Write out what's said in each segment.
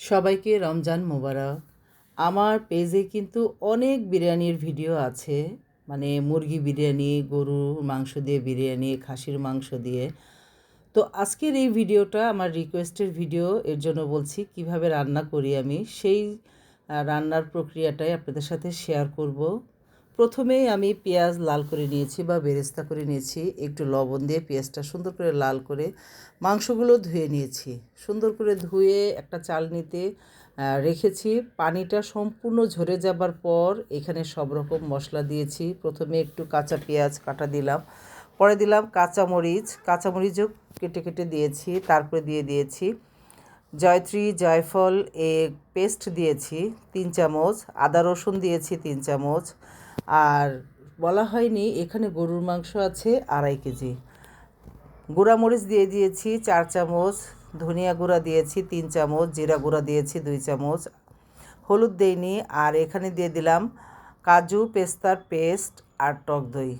সবাইকে রমজান মোবারক। আমার পেজে কিন্তু অনেক বিরিয়ানির ভিডিও আছে। মানে মুরগি বিরিয়ানি, গরুর মাংস দিয়ে বিরিয়ানি, খাসির মাংস দিয়ে। তো আজকের এই ভিডিওটা, আমার রিকোয়েস্টের ভিডিও, এর জন্য বলছি কীভাবে রান্না করি আমি, সেই রান্নার প্রক্রিয়াটাই আপনাদের সাথে শেয়ার করব। প্রথমেই আমি পেঁয়াজ লাল করে নিয়েছি বা বেরেস্তা করে নিয়েছি, একটু লবণ দিয়ে পেঁয়াজটা সুন্দর করে লাল করে মাংসগুলো ধুয়ে নিয়েছি। সুন্দর করে ধুয়ে একটা চালনিতে রেখেছি। পানিটা সম্পূর্ণ ঝরে যাবার পর এখানে সব রকম মশলা দিয়েছি। প্রথমে একটু কাঁচা পেঁয়াজ কাটা দিলাম, পরে দিলাম কাঁচামরিচ। কাঁচামরিচও কেটে কেটে দিয়েছি, তারপরে দিয়ে দিয়েছি জয়ত্রী, জয়ফল, এ, পেস্ট দিয়েছি তিন চামচ, আদা রসুন দিয়েছি তিন চামচ আর বলা হয়নি এখানে গরুর মাংস আছে আড়াই কেজি। গুঁড়া মরিচ দিয়ে দিয়েছি চার চামচ, ধনিয়া গুঁড়া দিয়েছি তিন চামচ, জিরা গুঁড়া দিয়েছি দুই চামচ, হলুদ দেইনি আর এখানে দিয়ে দিলাম কাজু পেস্তার পেস্ট আর টক দই।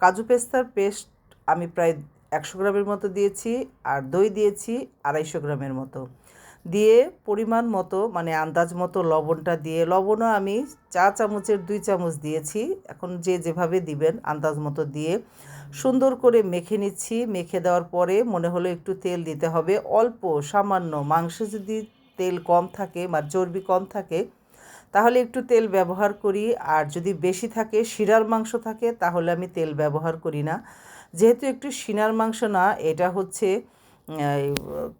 কাজু পেস্তার পেস্ট আমি প্রায় একশো গ্রামের মতো দিয়েছি আর দই দিয়েছি আড়াইশো গ্রামের মতো। দিয়ে পরিমাণ মতো মানে আন্দাজ মতো লবণটা দিয়ে, লবণও আমি চা চামচের দুই চামচ দিয়েছি। এখন যে যেভাবে দিবেন, আন্দাজ মতো দিয়ে সুন্দর করে মেখে নিচ্ছি। মেখে দেওয়ার পরে মনে হলো একটু তেল দিতে হবে। অল্প, সামান্য, মাংস যদি তেল কম থাকে বা চর্বি কম থাকে, তাহলে একটু তেল ব্যবহার করি। আর যদি বেশি থাকে, শিরার মাংস থাকে, তাহলে আমি তেল ব্যবহার করি না। যেহেতু একটু শিনার মাংস না, এটা হচ্ছে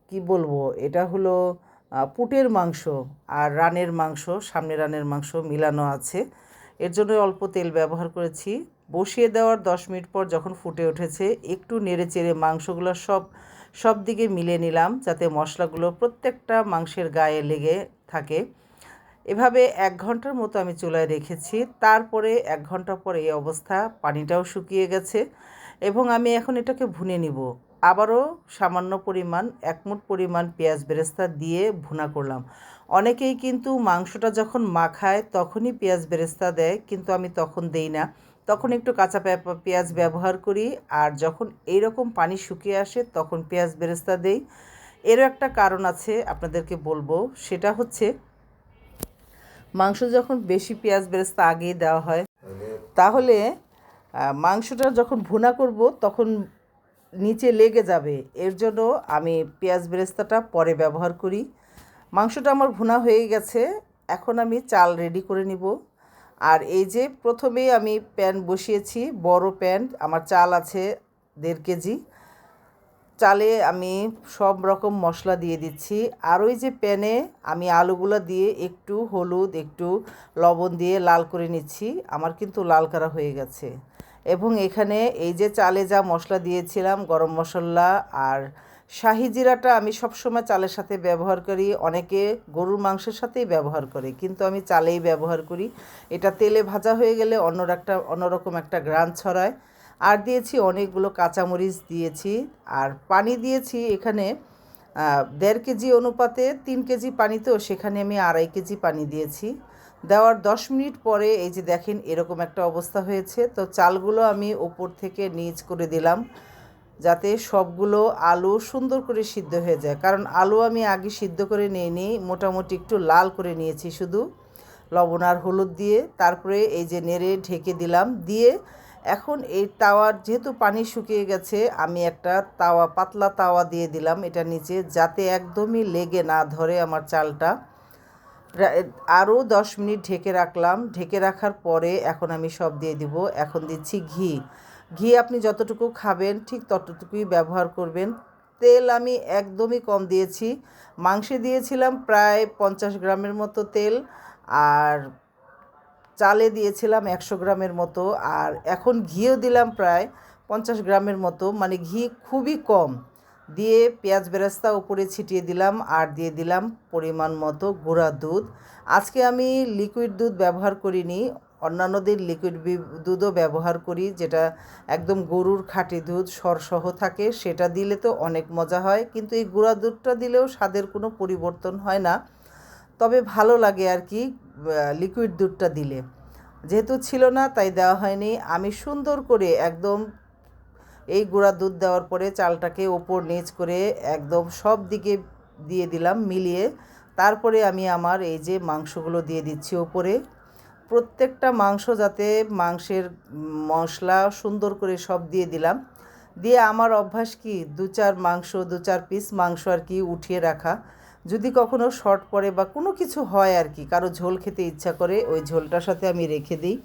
কি বলব, এটা হলো পুটের মাংস আর রানের মাংস, সামনে রানের মাংস মিলানো আছে। এর জন্য অল্প তেল ব্যবহার করেছি। বসিয়ে দেওয়ার দশ মিনিট পর যখন ফুটে উঠেছে, একটু নেড়ে চেড়ে মাংসগুলো সব সব দিকে মিলে নিলাম যাতে মশলাগুলো প্রত্যেকটা মাংসের গায়ে লেগে থাকে। এভাবে এক ঘণ্টার মতো আমি চুলায় রেখেছি। তারপরে এক ঘণ্টা পর এই অবস্থা, পানিটাও শুকিয়ে গেছে এবং আমি এখন এটাকে ভুনে নিব। আবারও সামান্য পরিমাণ, এক মুঠ পরিমাণ পেঁয়াজ বেরেস্তা দিয়ে ভুনা করলাম। অনেকেই কিন্তু মাংসটা যখন মাখায় তখনই পেঁয়াজ বেরেস্তা দেয়, কিন্তু আমি তখন দেই না। তখন একটু কাঁচা পেঁয়াজ ব্যবহার করি আর যখন এইরকম পানি শুকিয়ে আসে তখন পেঁয়াজ বেরেস্তা দেই। এরও একটা কারণ আছে আপনাদেরকে বলব, সেটা হচ্ছে মাংস যখন বেশি পেঁয়াজ বেরেস্তা আগেই দেওয়া হয়, তাহলে মাংসটা যখন ভুনা করব তখন নিচে লেগে যাবে। এর জন্য আমি পেঁয়াজ বেরেস্তাটা পরে ব্যবহার করি। মাংসটা আমার ভুনা হয়ে গেছে। এখন আমি চাল রেডি করে নিব। আর এই যে প্রথমেই আমি প্যান বসিয়েছি, বড় প্যান আমার চাল আছে দেড় কেজি। চালে আমি সব রকম মশলা দিয়ে দিচ্ছি। আর ওই যে প্যানে আমি আলুগুলো দিয়ে একটু হলুদ, একটু লবণ দিয়ে লাল করে নিচ্ছি। আমার কিন্তু লাল করা হয়ে গেছে। এবং এখানে এই যে চালে যা মশলা দিয়েছিলাম, গরম মশলা আর শাহি জিরাটা আমি সবসময় চালের সাথে ব্যবহার করি। অনেকে গরুর মাংসের সাথেই ব্যবহার করে, কিন্তু আমি চালেই ব্যবহার করি। এটা তেলে ভাজা হয়ে গেলে অন্য একটা, অন্যরকম একটা গ্রান ছড়ায়। আর দিয়েছি অনেকগুলো কাঁচামরিচ দিয়েছি আর পানি দিয়েছি এখানে দেড় কেজি অনুপাতে তিন কেজি পানিতেও সেখানে আমি আড়াই কেজি পানি দিয়েছি। দেওয়ার দশ মিনিট পরে এই যে দেখেন এরকম একটা অবস্থা হয়েছে। তো চালগুলো আমি ওপর থেকে নিচ করে দিলাম যাতে সবগুলো আলু সুন্দর করে সিদ্ধ হয়ে যায়। কারণ আলু আমি আগে সিদ্ধ করে নিয়ে নিই, মোটামুটি একটু লাল করে নিয়েছি শুধু। লবণ আর হলুদ দিয়ে তারপরে এই যে নেড়ে ঢেকে দিলাম দিয়ে এখন এই তাওয়ার যেহেতু পানি শুকিয়ে গেছে, আমি একটা তাওয়া, পাতলা তাওয়া দিয়ে দিলাম এটা নিচে যাতে একদমই লেগে না ধরে আমার চালটা। আরও দশ মিনিট ঢেকে রাখলাম। ঢেকে রাখার পরে এখন আমি সব দিয়ে দিব। এখন দিচ্ছি ঘি। ঘি আপনি যতটুকু খাবেন ঠিক ততটুকুই ব্যবহার করবেন। তেল আমি একদমই কম দিয়েছি। মাংসে দিয়েছিলাম প্রায় পঞ্চাশ গ্রামের মতো তেল আর চালে দিয়েছিলাম একশো গ্রামের মতো। আর এখন ঘিও দিলাম প্রায় পঞ্চাশ গ্রামের মতো। মানে ঘি খুবই কম। দিয়ে পেঁয়াজ বেরেস্তা উপরে ছিটিয়ে দিলাম, আর দিয়ে দিলাম পরিমাণ মতো গুঁড়া দুধ। আজকে আমি লিকুইড দুধ ব্যবহার করিনি অন্যান্য দিন লিকুইড দুধও ব্যবহার করি, যেটা একদম গরুর খাঁটি দুধ, সরসহ থাকে, সেটা দিলে তো অনেক মজা হয়, কিন্তু এই গুঁড়া দুধটা দিলেও স্বাদের কোনো পরিবর্তন হয় না। তবে ভালো লাগে আর কি লিকুইড দুধটা দিলে। যেহেতু ছিল না, তাই দেওয়া হয়নি। আমি সুন্দর করে একদম এই গুঁড়া দুধ দেওয়ার পরে চালটাকে ওপর নিচ করে একদম সব দিকে দিয়ে দিলাম মিলিয়ে। তারপরে আমি আমার এই যে মাংসগুলো দিয়ে দিচ্ছি ওপরে। প্রত্যেকটা মাংস যাতে মাংসের মশলা সুন্দর করে সব দিয়ে দিলাম। দিয়ে আমার অভ্যাস কি, দু চার মাংস, দু চার পিস মাংস আর কি উঠিয়ে রাখা। যদি কখনো শর্ট পড়ে বা কোনো কিছু হয় আর কি, কারও ঝোল খেতে ইচ্ছা করে, ওই ঝোলটার সাথে আমি রেখে দিই।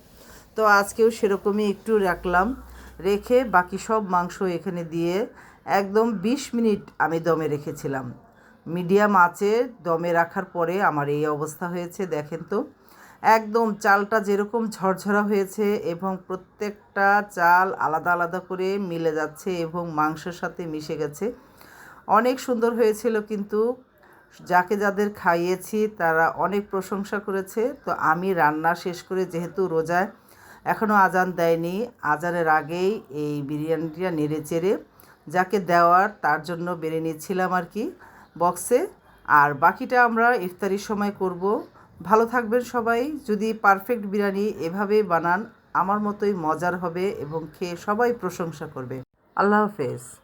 তো আজকেও সেরকমই একটু রাখলাম। রেখে বাকি সব মাংস এখানে দিয়ে একদম বিশ মিনিট আমি দমে রেখেছিলাম। মিডিয়াম আঁচে দমে রাখার পরে আমার এই অবস্থা হয়েছে, দেখেন তো। একদম চালটা যেরকম ঝরঝরা হয়েছে এবং প্রত্যেকটা চাল আলাদা আলাদা করে মিলে যাচ্ছে এবং মাংসের সাথে মিশে গেছে। অনেক সুন্দর হয়েছিল কিন্তু, যাকে যাদের খাইয়েছি তারা অনেক প্রশংসা করেছে। তো আমি রান্না শেষ করে যেহেতু রোজায় এখনও আজান দেয়নি। আজানের আগেই এই বিরিয়ানিটা নেড়ে চেড়ে যাকে দেওয়ার তার জন্য বেড়ে নিয়েছিলাম আর কি বক্সে। আর বাকিটা আমরা ইফতারির সময় করব। ভালো থাকবেন সবাই। যদি পারফেক্ট বিরিয়ানি এভাবে বানান, আমার মতোই মজার হবে এবং খেয়ে সবাই প্রশংসা করবে। আল্লাহ হাফেজ।